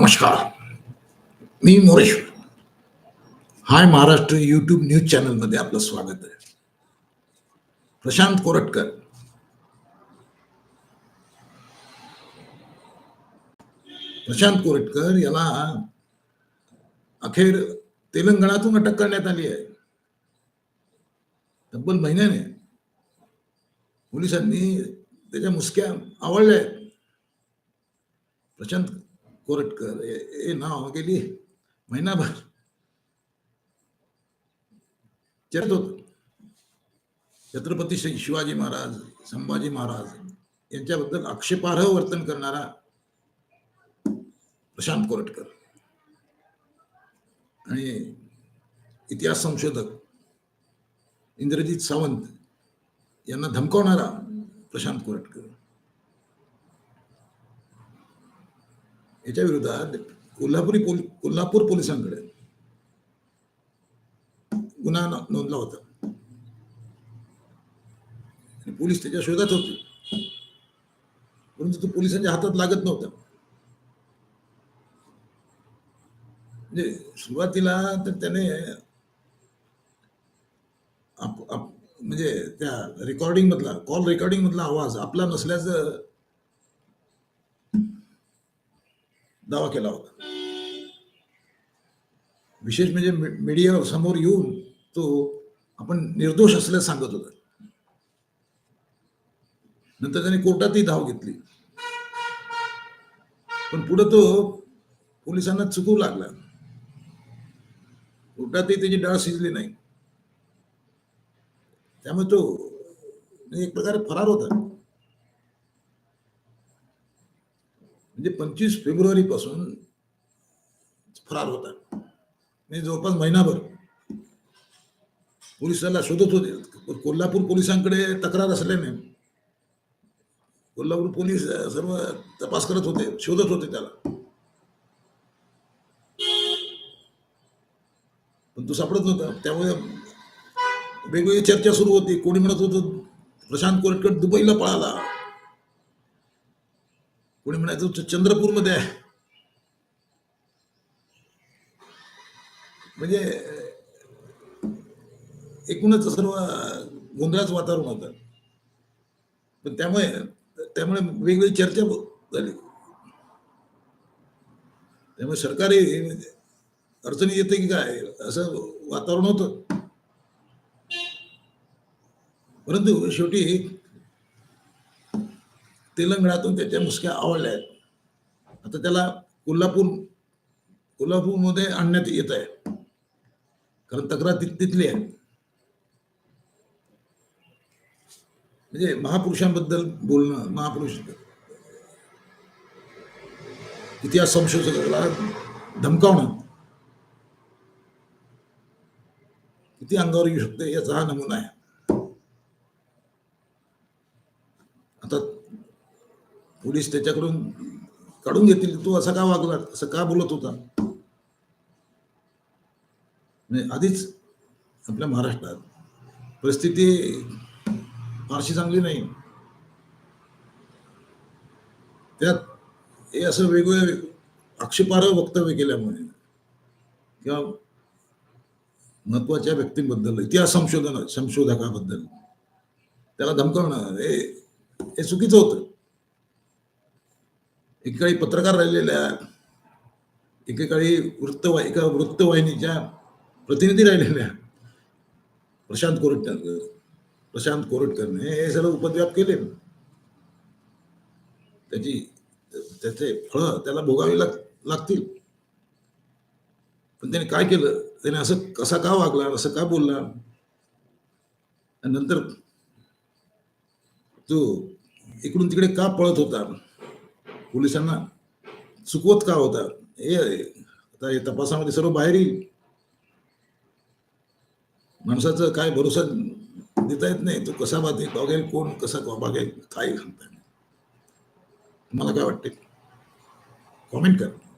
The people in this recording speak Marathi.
नमस्कार. मी Moreshwar hi Maharashtra YouTube news चॅनलमध्ये आपलं स्वागत आहे. प्रशांत कोरटकर. प्रशांत कोरटकर याला अखेर तेलंगणातून अटक करण्यात आली आहे. तब्बल महिन्याने पोलिसांनी त्याच्या मुसक्या आवडल्या आहेत. प्रशांत कोरटकर हे नाव गेली हो महिनाभर. चर्चेत होत. छत्रपती श्री शिवाजी महाराज संभाजी महाराज यांच्याबद्दल आक्षेपार्ह वर्तन करणारा प्रशांत कोरटकर. आणि इतिहास संशोधक इंद्रजित सावंत यांना धमकावणारा प्रशांत कोरटकर. याच्या विरोधात कोल्हापुरी पोल कोल्हापूर पोलिसांकडे गुन्हा नोंदला होता. पोलीस त्याच्या शोधात होते. परंतु तो पोलिसांच्या हातात लागत नव्हता. म्हणजे सुरुवातीला तर त्याने आप- म्हणजे त्या रेकॉर्डिंग मधला कॉल रेकॉर्डिंग मधला आवाज आपला नसल्याचं दावा केला होता. विशेष म्हणजे मीडिया समोर येऊन तो आपण निर्दोष असल्यास सांगत होता. नंतर त्याने कोर्टातही धाव घेतली. पण पुढे तो पोलिसांना चुकू लागला. कोर्टातही त्याची डाळ शिजली नाही. त्यामुळे तो एक प्रकारे फरार होता. म्हणजे पंचवीस फेब्रुवारी पासून फरार होता म्हणजे जवळपास महिनाभर पोलिसाला शोधत होते. कोल्हापूर पोलिसांकडे तक्रार असल्याने कोल्हापूर पोलीस सर्व तपास करत होते शोधत होते त्याला. पण तो सापडत नव्हता. त्यामुळे वेगवेगळी चर्चा सुरू होती. कोणी म्हणत होतं प्रशांत कोरटकर दुबईला पळाला. कोणी म्हणायचं होतं चंद्रपूरमध्ये आहे. म्हणजे एकूणच सर्व गोंधळाचं वातावरण होतं. पण त्यामुळे त्यामुळे वेगवेगळी चर्चा झाली. त्यामुळे सरकारी अडचणी येते की काय असं वातावरण होतं. परंतु शेवटी तेलंगणातून त्याच्या मुसक्या आवडल्या आहेत. आता त्याला कोल्हापूर कोल्हापूरमध्ये आणण्यात येत आहे. कारण तक्रार ति- तिथली आहे. म्हणजे महापुरुषांबद्दल बोलणं महापुरुष इतिहास संशोधकाला धमकावणं. किती अंगावर येऊ शकते याचा हा नमुना आहे आता पोलीस त्याच्याकडून काढून घेतील. तू असा का वागला? असं का बोलत होता? आधीच आपल्या महाराष्ट्रात परिस्थिती फारशी चांगली नाही. त्यात हे असं वेगवेगळे आक्षेपार्ह वक्तव्य केल्यामुळे किंवा महत्त्वाच्या व्यक्तींबद्दल इतिहास संशोधन संशोधकाबद्दल त्याला धमकावणं हे हे चुकीचं होतं. एकेकाळी पत्रकार राहिलेल्या एकेकाळी वृत्त एका वृत्तवाहिनीच्या प्रतिनिधी राहिलेल्या प्रशांत कोरटकर प्रशांत कोरटकरने हे सर्व उपद्व्याप केले. त्याची त्याचे फळ त्याला भोगावी लाग लागतील. पण त्याने काय केलं? त्याने असं कसा का वागला? असं का बोलला? आणि नंतर तो इकडून तिकडे का पळत होता? पोलिसांना चुकवत का होता? हे आता हे तपासामध्ये सर्व बाहेर येईल. माणसाचं काय भरोसा देता येत नाही. तो कसा बाते बघेल कोण कसा बघेल काय सांगता तुम्हाला काय वाटते कॉमेंट करा.